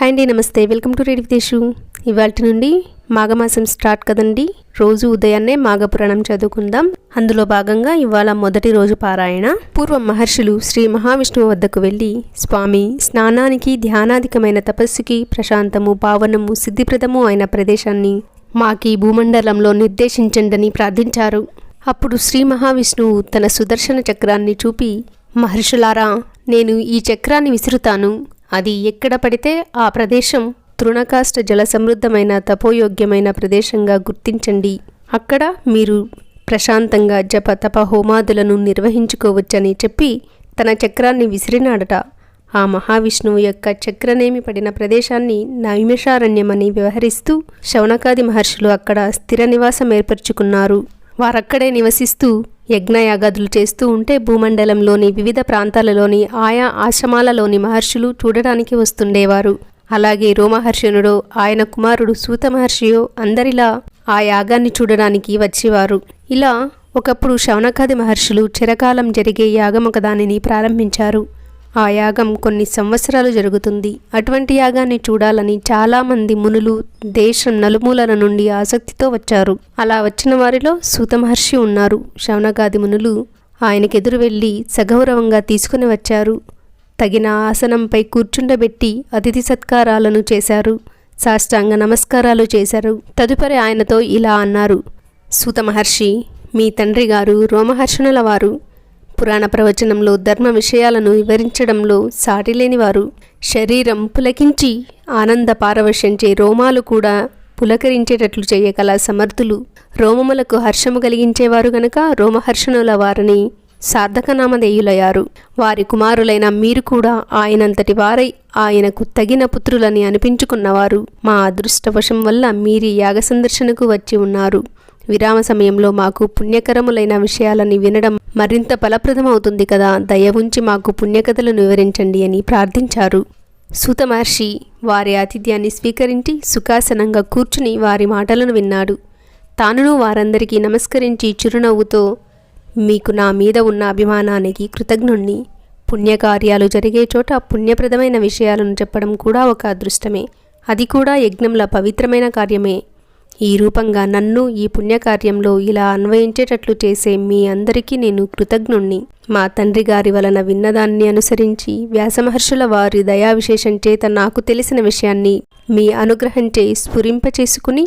Hi అండి నమస్తే. Welcome to red విదేశు ఇవాళ నుండి మాఘమాసం స్టార్ట్ కదండి. రోజు ఉదయాన్నే మాఘపురాణం చదువుకుందాం. అందులో భాగంగా ఇవాళ మొదటి రోజు పారాయణ. పూర్వం మహర్షులు శ్రీ మహావిష్ణువు వద్దకు వెళ్ళి స్వామి స్నానానికి ధ్యానాధికమైన తపస్సుకి ప్రశాంతము పావనము సిద్ధిప్రదము అయిన ప్రదేశాన్ని మాకి భూమండలంలో నిర్దేశించండని ప్రార్థించారు. అప్పుడు శ్రీ మహావిష్ణువు తన సుదర్శన చక్రాన్ని చూపి మహర్షులారా నేను ఈ చక్రాన్ని విసురుతాను. అది ఎక్కడ పడితే ఆ ప్రదేశం తృణకాష్ట జల సమృద్ధమైన తపోయోగ్యమైన ప్రదేశంగా గుర్తించండి. అక్కడ మీరు ప్రశాంతంగా జప తప హోమాదులను నిర్వహించుకోవచ్చని చెప్పి తన చక్రాన్ని విసిరినాడట. ఆ మహావిష్ణువు యొక్క చక్రనేమి పడిన ప్రదేశాన్ని నైమిషారణ్యమని వ్యవహరిస్తూ శౌనకాది మహర్షులు అక్కడ స్థిర నివాసం ఏర్పరచుకున్నారు. వారక్కడే నివసిస్తూ యజ్ఞయాగాదులు చేస్తూ ఉంటే భూమండలంలోని వివిధ ప్రాంతాలలోని ఆయా ఆశ్రమాలలోని మహర్షులు చూడడానికి వస్తుండేవారు. అలాగే రోమహర్షణుడో ఆయన కుమారుడు సూత మహర్షియో అందరిలా ఆ యాగాన్ని చూడడానికి వచ్చేవారు. ఇలా ఒకప్పుడు శౌనకాది మహర్షులు చిరకాలం జరిగే యాగం ఒకదానిని ప్రారంభించారు. ఆ యాగం కొన్ని సంవత్సరాలు జరుగుతుంది. అటువంటి యాగాన్ని చూడాలని చాలామంది మునులు దేశం నలుమూలల నుండి ఆసక్తితో వచ్చారు. అలా వచ్చిన వారిలో సూత మహర్షి ఉన్నారు. శవనగాది మునులు ఆయనకెదురు వెళ్ళి సగౌరవంగా తీసుకుని వచ్చారు. తగిన ఆసనంపై కూర్చుండబెట్టి అతిథి సత్కారాలను చేశారు. సాష్టాంగ నమస్కారాలు చేశారు. తదుపరి ఆయనతో ఇలా అన్నారు. సూత మహర్షి మీ తండ్రి గారు రోమహర్షణుల వారు. పురాణ ప్రవచనంలో ధర్మ విషయాలను వివరించడంలో సాటిలేనివారు. శరీరం పులకించి ఆనంద పారవశించే రోమాలు కూడా పులకరించేటట్లు చేయగల సమర్థులు. రోమములకు హర్షము కలిగించేవారు గనక రోమహర్షణుల వారిని సార్థకనామధేయులయ్యారు. వారి కుమారులైన మీరు కూడా ఆయనంతటి వారై ఆయనకు తగిన పుత్రులని అనిపించుకున్నవారు. మా అదృష్టవశం వల్ల మీరి యాగ సందర్శనకు వచ్చి ఉన్నారు. విరామ సమయంలో మాకు పుణ్యకరములైన విషయాలని వినడం మరింత ఫలప్రదమవుతుంది కదా. దయ ఉంచి మాకు పుణ్యకథలను వివరించండి అని ప్రార్థించారు. సూత మహర్షి వారి ఆతిథ్యాన్ని స్వీకరించి సుఖాసనంగా కూర్చుని వారి మాటలను విన్నాడు. తానును వారందరికీ నమస్కరించి చిరునవ్వుతో మీకు నా మీద ఉన్న అభిమానానికి కృతజ్ఞుణ్ణి. పుణ్యకార్యాలు జరిగే చోట పుణ్యప్రదమైన విషయాలను చెప్పడం కూడా ఒక అదృష్టమే. అది కూడా యజ్ఞంల పవిత్రమైన కార్యమే. ఈ రూపంగా నన్ను ఈ పుణ్యకార్యంలో ఇలా అన్వయించేటట్లు చేసే మీ అందరికీ నేను కృతజ్ఞుణ్ణి. మా తండ్రి గారి వలన విన్నదాన్ని అనుసరించి వ్యాసమహర్షుల వారి దయా విశేషం చేత నాకు తెలిసిన విషయాన్ని మీ అనుగ్రహంచే స్ఫురింపచేసుకుని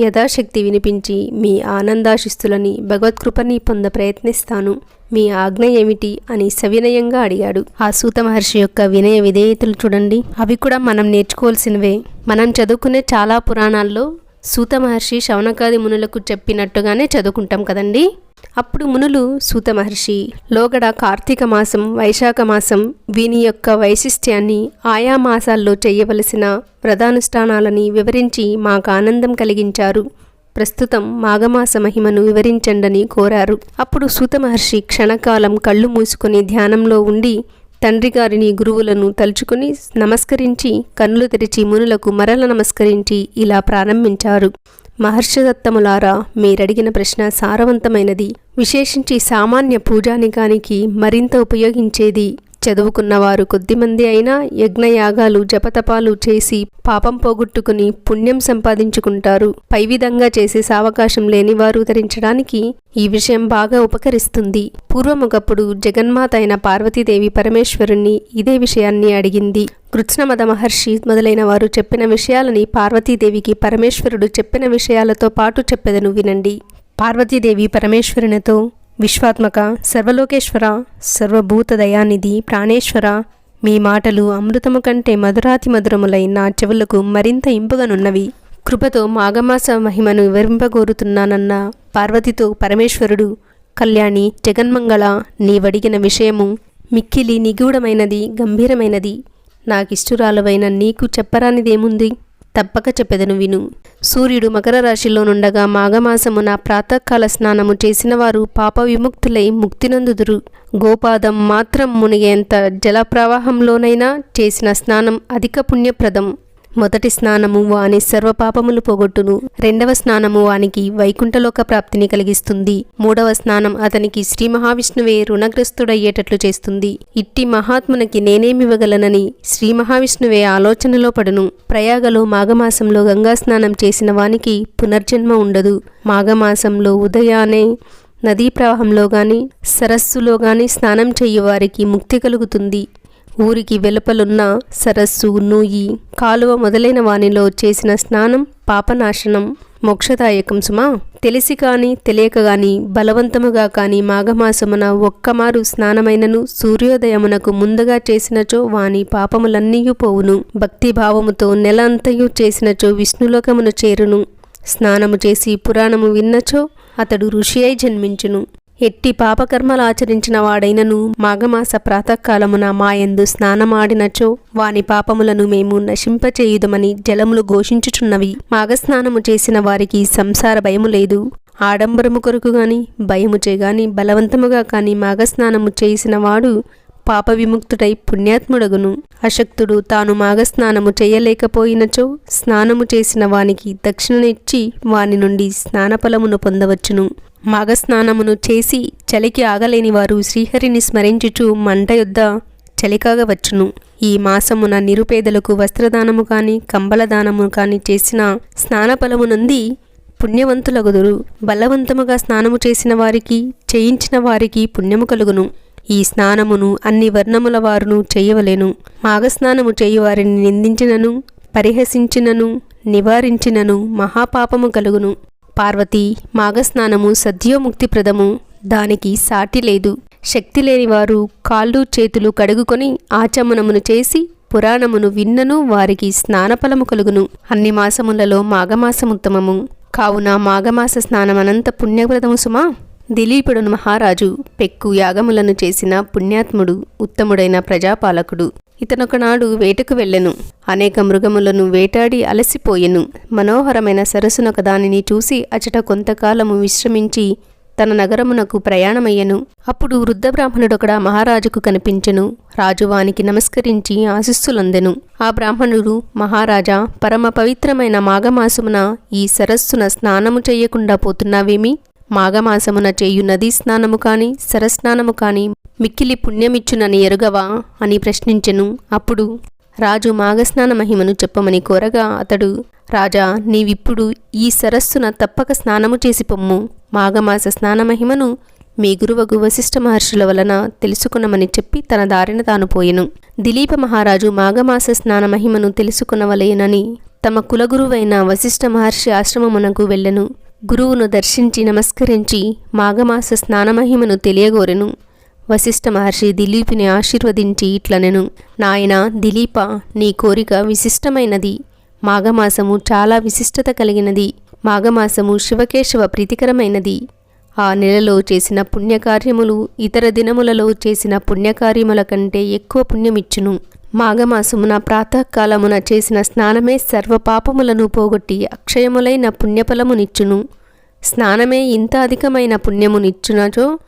యథాశక్తి వినిపించి మీ ఆనందాశిస్తులని భగవత్కృపని పొంద ప్రయత్నిస్తాను. మీ ఆజ్ఞ ఏమిటి అని సవినయంగా అడిగాడు. ఆ సూత మహర్షి యొక్క వినయ విధేయతలు చూడండి. అవి కూడా మనం నేర్చుకోవాల్సినవే. మనం చదువుకునే చాలా పురాణాల్లో సూత మహర్షి శౌనకాది మునులకు చెప్పినట్టుగానే చదువుకుంటాం కదండి? అప్పుడు మునులు సూత మహర్షి లోగడ కార్తీక మాసం వైశాఖ మాసం వీని యొక్క వైశిష్ట్యాన్ని ఆయా మాసాల్లో చేయవలసిన వ్రతానుష్ఠానాలని వివరించి మాకు ఆనందం కలిగించారు. ప్రస్తుతం మాఘమాస మహిమను వివరించండని కోరారు. అప్పుడు సూత మహర్షి క్షణకాలం కళ్ళు మూసుకొని ధ్యానంలో ఉండి తండ్రి గారిని గురువులను తలుచుకుని నమస్కరించి కన్నులు తెరిచి మునులకు మరల నమస్కరించి ఇలా ప్రారంభించారు. మహర్షదత్తములారా మీరడిగిన ప్రశ్న సారవంతమైనది. విశేషించి సామాన్య పూజానికానికి మరింత ఉపయోగించేది చదువుకున్నవారు కొద్దిమంది అయినా యజ్ఞయాగాలు జపతపాలు చేసి పాపం పోగొట్టుకుని పుణ్యం సంపాదించుకుంటారు. పై విధంగా చేసే సావకాశం లేనివారు ధరించడానికి ఈ విషయం బాగా ఉపకరిస్తుంది. పూర్వం ఒకప్పుడు జగన్మాత అయిన పార్వతీదేవి పరమేశ్వరుణ్ణి ఇదే విషయాన్ని అడిగింది. కృత్స్నమద మహర్షి మొదలైన వారు చెప్పిన విషయాలని పార్వతీదేవికి పరమేశ్వరుడు చెప్పిన విషయాలతో పాటు చెప్పెదను వినండి. పార్వతీదేవి పరమేశ్వరునితో విశ్వాత్మక సర్వలోకేశ్వర సర్వభూత దయానిధి ప్రాణేశ్వర మీ మాటలు అమృతము కంటే మధురాతి మధురములై నా చెవులకు మరింత ఇంపుగానున్నవి. కృపతో మాఘమాస మహిమను వివరింపగోరుతున్నానన్న పార్వతితో పరమేశ్వరుడు కళ్యాణి జగన్మంగళ నీవడిగిన విషయము మిక్కిలి నిగూఢమైనది గంభీరమైనది. నాకిష్టురాలువైన నీకు చెప్పరానిదేముంది? తప్పక చెప్పెదను విను. సూర్యుడు మకర రాశిలో నుండగా మాఘమాసమున ప్రాతకాల స్నానము చేసిన వారు పాప విముక్తులై ముక్తినందుదురు. గోపాదం మాత్రం మునిగేంత జల ప్రవాహంలోనైనా చేసిన స్నానం అధిక పుణ్యప్రదం. మొదటి స్నానము వాని సర్వపాపములు పోగొట్టును. రెండవ స్నానము వానికి వైకుంఠలోక ప్రాప్తిని కలిగిస్తుంది. మూడవ స్నానం అతనికి శ్రీ మహావిష్ణువే రుణగ్రస్తుడయ్యేటట్లు చేస్తుంది. ఇట్టి మహాత్మునికి నేనేమివ్వగలనని శ్రీ మహావిష్ణువే ఆలోచనలో పడును. ప్రయాగలో మాఘమాసంలో గంగా స్నానం చేసిన వానికి పునర్జన్మ ఉండదు. మాఘమాసంలో ఉదయాన్నే నదీ ప్రవాహంలో గాని సరస్సులో గాని స్నానం చెయ్యవారికి ముక్తి కలుగుతుంది. ఊరికి వెలుపలున్న సరస్సు నూయి కాలువ మొదలైన వానిలో చేసిన స్నానం పాపనాశనం మోక్షదాయకం సుమా. తెలిసి కాని తెలియక గాని బలవంతముగా కాని మాఘమాసమున ఒక్కమారు స్నానమైనను సూర్యోదయమునకు ముందుగా చేసినచో వాని పాపములన్నీయు పోవును. భక్తిభావముతో నెల అంతయు చేసినచో విష్ణులోకమును చేరును. స్నానము చేసి పురాణము విన్నచో అతడు ఋషి అయి జన్మించును. ఎట్టి పాపకర్మలు ఆచరించిన వాడైనను మాఘమాస ప్రాతకాలమున మాయందు స్నానమాడినచో వాని పాపములను మేము నశింపచేయుదమని జలములు ఘోషించుచున్నవి. మాఘస్నానము చేసిన వారికి సంసార భయము లేదు. ఆడంబరము కొరకు గాని భయముచే గాని బలవంతముగా కాని మాఘస్నానము చేసిన వాడు పాప విముక్తుడై పుణ్యాత్ముడగును. అశక్తుడు తాను మాఘస్నానము చేయలేకపోయినచో స్నానము చేసిన వానికి దక్షిణనిచ్చి వాని నుండి స్నానఫలమును పొందవచ్చును. మాఘస్నానమును చేసి చలికి ఆగలేని వారు శ్రీహరిని స్మరించుచు మంట యొద్ద చలికాగవచ్చును ఈ మాసమున నిరుపేదలకు వస్త్రదానము కాని కంబలదానము కాని చేసిన స్నానఫలమునంది పుణ్యవంతులగుదురు. బలవంతముగా స్నానము చేసిన వారికి చేయించిన వారికి పుణ్యము కలుగును. ఈ స్నానమును అన్ని వర్ణముల వారును చేయవలెను. మాఘస్నానము చేయువారిని నిందించినను పరిహసించినను నివారించినను మహాపాపము కలుగును. పార్వతి మాఘస్నానము సద్యోముక్తిప్రదము దానికి సాటి లేదు. శక్తి లేనివారు కాళ్ళు చేతులు కడుగుకొని ఆచమనమును చేసి పురాణమును విన్నను వారికి స్నానఫలము కలుగును. అన్ని మాసములలో మాఘమాసముత్తమము. కావున మాఘమాస స్నానమనంత పుణ్యప్రదము సుమా? దిలీపుడును మహారాజు పెక్కు యాగములను చేసిన పుణ్యాత్ముడు ఉత్తముడైన ప్రజాపాలకుడు. ఇతనొకనాడు వేటకు వెళ్ళెను. అనేక మృగములను వేటాడి అలసిపోయెను. మనోహరమైన సరస్సునొక దానిని చూసి అచట కొంతకాలము విశ్రమించి తన నగరమునకు ప్రయాణమయ్యెను. అప్పుడు వృద్ధ బ్రాహ్మణుడొకడ మహారాజుకు కనిపించెను. రాజువానికి నమస్కరించి ఆశిస్సులొందెను. ఆ బ్రాహ్మణుడు మహారాజా పరమ పవిత్రమైన మాఘమాసమున ఈ సరస్సున స్నానము చేయకుండా పోతున్నావేమి? మాఘమాసమున చేయు నదీ స్నానము కాని సరస్నానము కాని మిక్కిలి పుణ్యమిచ్చునని ఎరుగవా? అని ప్రశ్నించెను. అప్పుడు రాజు మాఘస్నాన మహిమను చెప్పమని కోరగా అతడు రాజా నీవిప్పుడు ఈ సరస్సున తప్పక స్నానము చేసి పొమ్ము. మాఘమాస స్నాన మహిమను మీ గురువగు వశిష్ఠ మహర్షుల వలన తెలుసుకున్నమని చెప్పి తన దారిన తాను పోయెను. దిలీప మహారాజు మాఘమాస స్నాన మహిమను తెలుసుకునవలేనని తమ కులగురువైన వశిష్ఠ మహర్షి ఆశ్రమమునకు వెళ్ళెను. గురువును దర్శించి నమస్కరించి మాఘమాస స్నానమహిమను తెలియగోరెను. వశిష్ఠ మహర్షి దిలీపిని ఆశీర్వదించి ఇట్లనెను. నాయన దిలీప నీ కోరిక విశిష్టమైనది. మాఘమాసము చాలా విశిష్టత కలిగినది. మాఘమాసము శివకేశవ ప్రీతికరమైనది. ఆ నెలలో చేసిన పుణ్యకార్యములు ఇతర దినములలో చేసిన పుణ్యకార్యముల కంటే ఎక్కువ పుణ్యమిచ్చును. మాఘమాసమున ప్రాతకాలమున చేసిన స్నానమే సర్వపాపములను పోగొట్టి అక్షయములైన పుణ్యఫలమునిచ్చును. స్నానమే ఇంత అధికమైన పుణ్యమునిచ్చునచో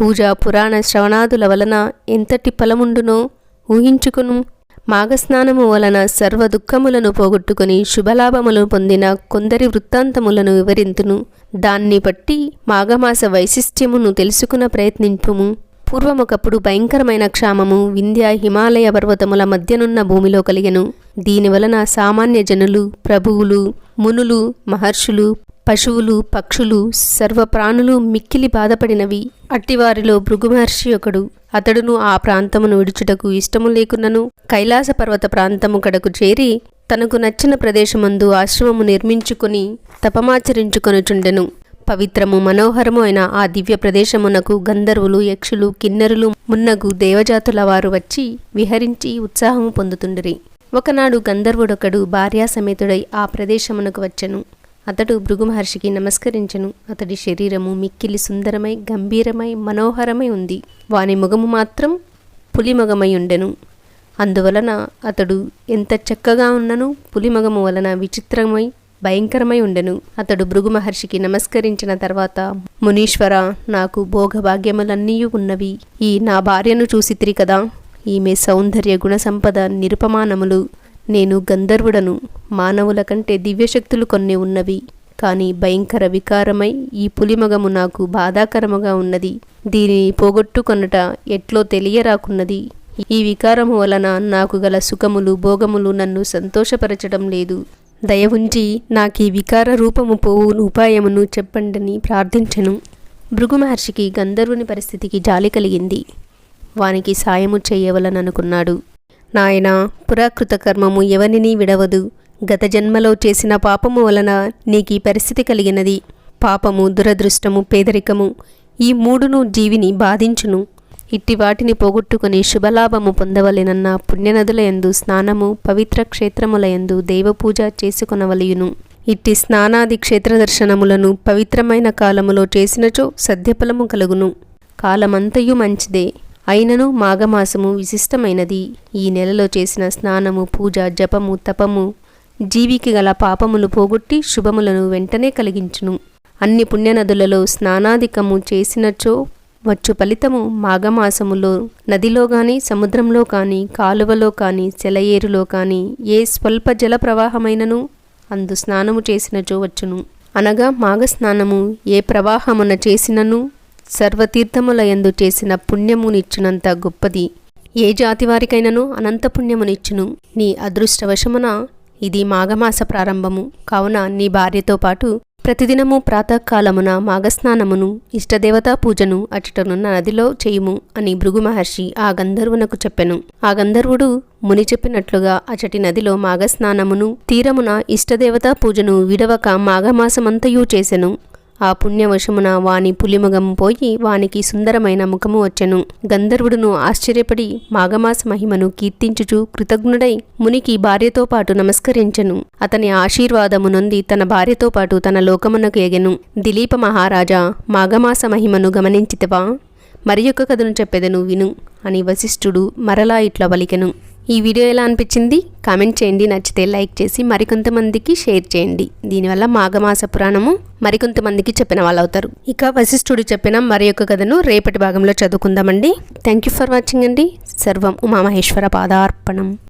పూజ పురాణ శ్రవణాదుల వలన ఎంతటి ఫలముండునో ఊహించుకును. మాఘస్నానము వలన సర్వ దుఃఖములను పోగొట్టుకుని శుభలాభములు పొందిన కొందరి వృత్తాంతములను వివరింతును. దాన్ని బట్టి మాఘమాస వైశిష్ట్యమును తెలుసుకున్న ప్రయత్నింపుము. పూర్వమొకప్పుడు భయంకరమైన క్షామము వింధ్య హిమాలయ పర్వతముల మధ్యనున్న భూమిలో కలిగెను. దీనివలన సామాన్య జనులు ప్రభువులు మునులు మహర్షులు పశువులు పక్షులు సర్వ ప్రాణులు మిక్కిలి బాధపడినవి. అట్టివారిలో భృగుమహర్షి ఒకడు అతడును ఆ ప్రాంతమును విడుచుటకు ఇష్టము లేకున్నను కైలాస పర్వత ప్రాంతము కడకు చేరి తనకు నచ్చిన ప్రదేశమందు ఆశ్రమము నిర్మించుకుని తపమాచరించుకొనుచుండెను. పవిత్రము మనోహరము అయిన ఆ దివ్య ప్రదేశమునకు గంధర్వులు యక్షులు కిన్నెరులు మున్నగు దేవజాతుల వారు వచ్చి విహరించి ఉత్సాహము పొందుతుండిరి. ఒకనాడు గంధర్వుడొకడు భార్యా సమేతుడై ఆ ప్రదేశమునకు వచ్చెను. అతడు భృగు మహర్షికి నమస్కరించెను. అతడి శరీరము మిక్కిలి సుందరమై గంభీరమై మనోహరమై ఉంది. వాని ముఖము మాత్రం పులిమగమై ఉండెను. అందువలన అతడు ఎంత చక్కగా ఉన్నను పులిమగము వలన విచిత్రమై భయంకరమై ఉండెను. అతడు భృగు మహర్షికి నమస్కరించిన తర్వాత మునీశ్వర నాకు భోగభాగ్యములన్నీ ఉన్నవి. ఈ నా భార్యను చూసితిరి కదా. ఈమె సౌందర్య గుణ సంపద నిరుపమానములు. నేను గంధర్వుడను మానవుల కంటే దివ్యశక్తులు కొన్ని ఉన్నవి. కానీ భయంకర వికారమై ఈ పులిమగము నాకు బాధాకరముగా ఉన్నది. దీనిని పోగొట్టుకొనుట ఎట్లో తెలియరాకున్నది. ఈ వికారము వలన నాకు గల సుఖములు భోగములు నన్ను సంతోషపరచడం లేదు. దయ ఉంచి నాకు ఈ వికార రూపము పోవు ఉపాయమును చెప్పండని ప్రార్థించెను. భృగు మహర్షికి గంధర్వుని పరిస్థితికి జాలి కలిగింది. వానికి సాయము చేయవలననుకున్నాడు. నాయనా పురాకృత కర్మము ఎవరినీ విడవదు. గత జన్మలో చేసిన పాపము వలన నీకు ఈ పరిస్థితి కలిగినది. పాపము దురదృష్టము పేదరికము ఈ మూడును జీవిని బాధించును. ఇట్టి వాటిని పోగొట్టుకుని శుభలాభము పొందవలెనన్న పుణ్యనదులయందు స్నానము పవిత్ర క్షేత్రముల యందు దేవపూజ చేసుకొనవలయును. ఇట్టి స్నానాది క్షేత్ర దర్శనములను పవిత్రమైన కాలములో చేసినచో సద్యఫలము కలుగును. కాలమంతయు మంచిదే. అయినను మాఘమాసము విశిష్టమైనది. ఈ నెలలో చేసిన స్నానము పూజ జపము తపము జీవికి గల పాపములు పోగొట్టి శుభములను వెంటనే కలిగించును. అన్ని పుణ్యనదులలో స్నానాధికము చేసినచో వచ్చు ఫలితము మాఘమాసములో నదిలో గాని సముద్రంలో కానీ కాలువలో కానీ సెలయేరులో కానీ ఏ స్వల్ప జల ప్రవాహమైనను అందు స్నానము చేసినచో వచ్చును. అనగా మాఘ స్నానము ఏ ప్రవాహమున చేసినను సర్వతీర్థముల యందు చేసిన పుణ్యమునిచ్చునంత గొప్పది. ఏ జాతి వారికైనను అనంత పుణ్యమునిచ్చును. నీ అదృష్టవశమున ఇది మాఘమాస ప్రారంభము. కావున నీ భార్యతో పాటు ప్రతిదినము ప్రాతకాలమున మాఘస్నానమును ఇష్టదేవతా పూజను అచటనున్న నదిలో చేయుము అని భృగు మహర్షి ఆ గంధర్వునకు చెప్పెను. ఆ గంధర్వుడు ముని చెప్పినట్లుగా అచటి నదిలో మాఘస్నానమును తీరమున ఇష్టదేవతా పూజను విడవక మాఘమాసమంతయూ చేసెను. ఆ పుణ్యవశమున వాని పులిముఖము పోయి వానికి సుందరమైన ముఖము వచ్చెను. గంధర్వుడును ఆశ్చర్యపడి మాఘమాస మహిమను కీర్తించుచు కృతజ్ఞుడై మునికి భార్యతో పాటు నమస్కరించెను. అతని ఆశీర్వాదము నొంది తన భార్యతో పాటు తన లోకమునకు ఎగెను. దిలీప మహారాజా మాఘమాస మహిమను గమనించితివా? మరి యొక్క కథను చెప్పెదను విను అని వశిష్ఠుడు మరలా ఇట్లా వలికెను ఈ వీడియో ఎలా అనిపించింది? కామెంట్ చేయండి. నచ్చితే లైక్ చేసి మరికొంతమందికి షేర్ చేయండి. దీనివల్ల మాఘమాస పురాణము మరికొంతమందికి చెప్పిన వాళ్ళు అవుతారు ఇక వశిష్ఠుడు చెప్పిన మరి యొక్క కథను రేపటి భాగంలో చదువుకుందామండి. థ్యాంక్ యూ ఫర్ వాచింగ్ అండి. సర్వం ఉమామహేశ్వర పాదార్పణం.